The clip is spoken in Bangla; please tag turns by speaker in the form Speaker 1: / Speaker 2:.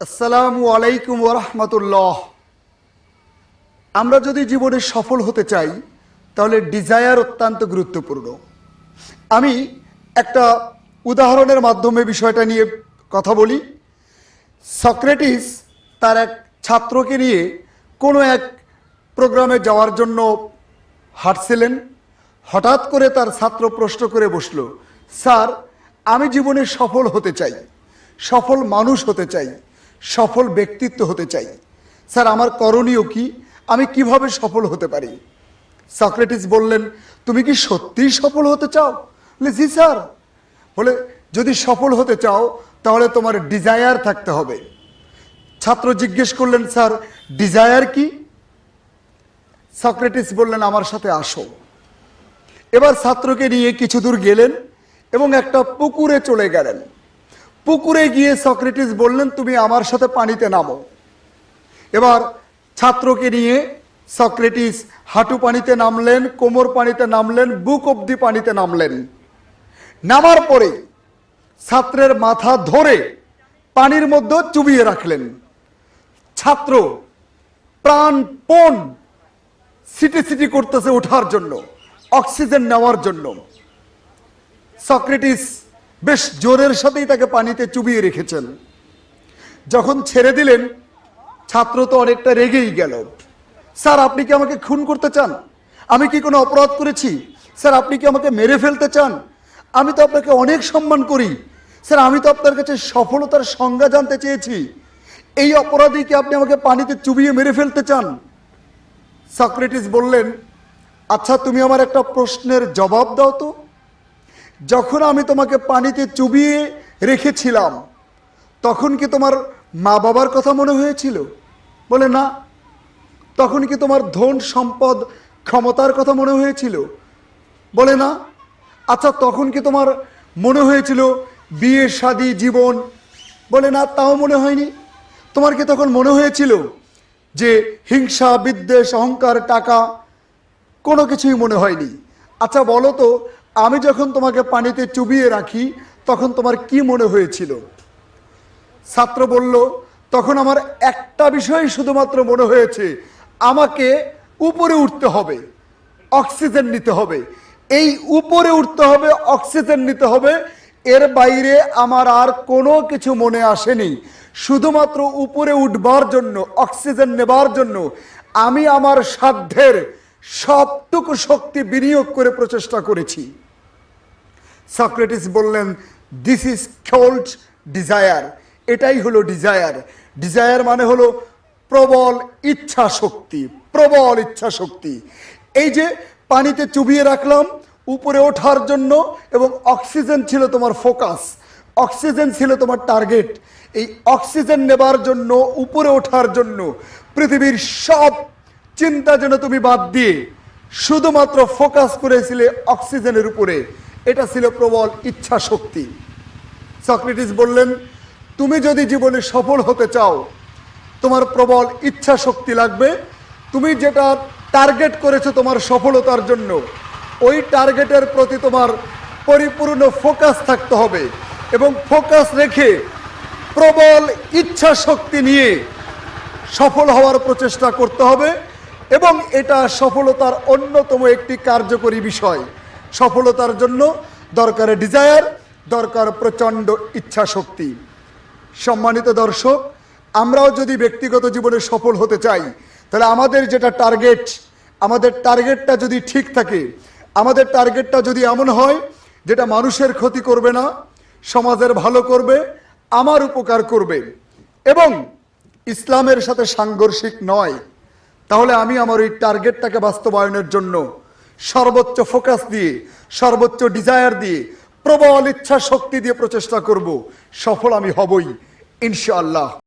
Speaker 1: আসসালামু আলাইকুম ওরহমতুল্লাহ আমরা যদি জীবনে সফল হতে চাই, তাহলে ডিজায়ার অত্যন্ত গুরুত্বপূর্ণ। আমি একটা উদাহরণের মাধ্যমে বিষয়টা নিয়ে কথা বলি। সক্রেটিস তার এক ছাত্রকে নিয়ে কোনো এক প্রোগ্রামে যাওয়ার জন্য হাঁটছিলেন। হঠাৎ করে তার ছাত্র প্রশ্ন করে বসল, স্যার, আমি জীবনে সফল হতে চাই, সফল মানুষ হতে চাই। সফল ব্যক্তিত্ব হতে চাই। স্যার, আমার করণীয় কি? আমি কীভাবে সফল হতে পারি? সক্রেটিস বললেন, তুমি কি সত্যিই সফল হতে চাও? বলে, জি, স্যার। বলে, যদি সফল হতে চাও, তাহলে তোমার ডিজায়ার থাকতে হবে। ছাত্র জিজ্ঞেস করলেন, স্যার, ডিজায়ার কি? সক্রেটিস বললেন, আমার সাথে আসো। এবার ছাত্রকে নিয়ে কিছু দূর গেলেন এবং একটা পুকুরে চলে গেলেন। পুকুরে গিয়ে সক্রেটিস বললেন, তুমি আমার সাথে পানিতে নামো। এবার ছাত্রকে নিয়ে সক্রেটিস হাঁটু পানিতে নামলেন, কোমর পানিতে নামলেন, বুক অব্দি পানিতে নামলেন। নামার পরে ছাত্রের মাথা ধরে পানির মধ্যে চুবিয়ে রাখলেন। ছাত্র প্রাণপণ সিটি সিটি করতেছে ওঠার জন্য, অক্সিজেন নেওয়ার জন্য। সক্রেটিস বেশ জোরের সাথেই তাকে পানিতে চুবিয়ে রেখেছেন। যখন ছেড়ে দিলেন, ছাত্র তো অনেকটা রেগেই গেল। স্যার, আপনি কি আমাকে খুন করতে চান? আমি কি কোনো অপরাধ করেছি? স্যার, আপনি কি আমাকে মেরে ফেলতে চান? আমি তো আপনাকে অনেক সম্মান করি। স্যার, আমি তো আপনার কাছে সফলতার সংজ্ঞা জানতে চেয়েছি। এই অপরাধী কি আপনি আমাকে পানিতে চুবিয়ে মেরে ফেলতে চান? সক্রেটিস বললেন আচ্ছা তুমি আমার একটা প্রশ্নের জবাব দাও তো। যখন আমি তোমাকে পানিতে চুবিয়ে রেখেছিলাম, তখন কি তোমার মা বাবার কথা মনে হয়েছিল? বলে না। তখন কি তোমার ধন সম্পদ ক্ষমতার কথা মনে হয়েছিল? বলে না। আচ্ছা তখন কি তোমার মনে হয়েছিল বিয়ে, শাদী, জীবন? বলে না, তাও মনে হয়নি। তোমার কি তখন মনে হয়েছিল যে হিংসা, বিদ্বেষ, অহংকার, টাকা কোনো কিছুই মনে হয়নি? আচ্ছা বলো তো আমি যখন তোমাকে পানিতে চুবিয়ে রাখি, তখন তোমার কি মনে হয়েছিল? ছাত্র বলল, তখন আমার একটা বিষয় শুধুমাত্র মনে হয়েছে, আমাকে উপরে উঠতে হবে, অক্সিজেন নিতে হবে। এই উপরে উঠতে হবে, অক্সিজেন নিতে হবে, এর বাইরে আমার আর কোনো কিছু মনে আসেনি। শুধুমাত্র উপরে উঠবার জন্য, অক্সিজেন নেবার জন্য, আমি আমার সাধ্যের সবটুকু শক্তি বিনিয়োগ করে প্রচেষ্টা করেছি। সক্রেটিস বললেন দিস ইজ কল্ড ডিজায়ার এটাই হলো ডিজায়ার ডিজায়ার মানে হলো প্রবল ইচ্ছা শক্তি প্রবল ইচ্ছা শক্তি এই যে পানিতে চুবিয়ে রাখলাম, উপরে ওঠার জন্য, এবং অক্সিজেন ছিল তোমার ফোকাস, অক্সিজেন ছিল তোমার টার্গেট। এই অক্সিজেন নেবার জন্য, উপরে ওঠার জন্য, পৃথিবীর সব চিন্তা যেন তুমি বাদ দিয়ে, শুধুমাত্র ফোকাস করেছিলে অক্সিজেনের উপরে। এটা ছিল প্রবল ইচ্ছা শক্তি সক্রেটিস বললেন, তুমি যদি জীবনে সফল হতে চাও, তোমার প্রবল ইচ্ছা শক্তি লাগবে। তুমি যেটা টার্গেট করেছ তোমার সফলতার জন্য, ওই টার্গেটের প্রতি তোমার পরিপূর্ণ ফোকাস থাকতে হবে এবং ফোকাস রেখে প্রবল ইচ্ছা শক্তি নিয়ে সফল হওয়ার প্রচেষ্টা করতে হবে এবং এটা সফলতার অন্যতম একটি কার্যকরী বিষয়। সফলতার জন্য দরকার ডিজায়ার দরকার প্রচণ্ড ইচ্ছা শক্তি সম্মানিত দর্শক, আমরাও যদি ব্যক্তিগত জীবনে সফল হতে চাই, তাহলে আমাদের যেটা টার্গেট আমাদের টার্গেটটা যদি ঠিক থাকে, আমাদের টার্গেটটা যদি এমন হয়, যেটা মানুষের ক্ষতি করবে না, সমাজের ভালো করবে, আমার উপকার করবে, এবং ইসলামের সাথে সাংঘর্ষিক নয়, তাহলে আমি আমার ওই টার্গেটটাকে বাস্তবায়নের জন্য সর্বোচ্চ ফোকাস দিয়ে, সর্বোচ্চ ডিজায়ার দিয়ে, প্রবল ইচ্ছা শক্তি দিয়ে প্রচেষ্টা করব। সফল আমি হবই, ইনশাআল্লাহ।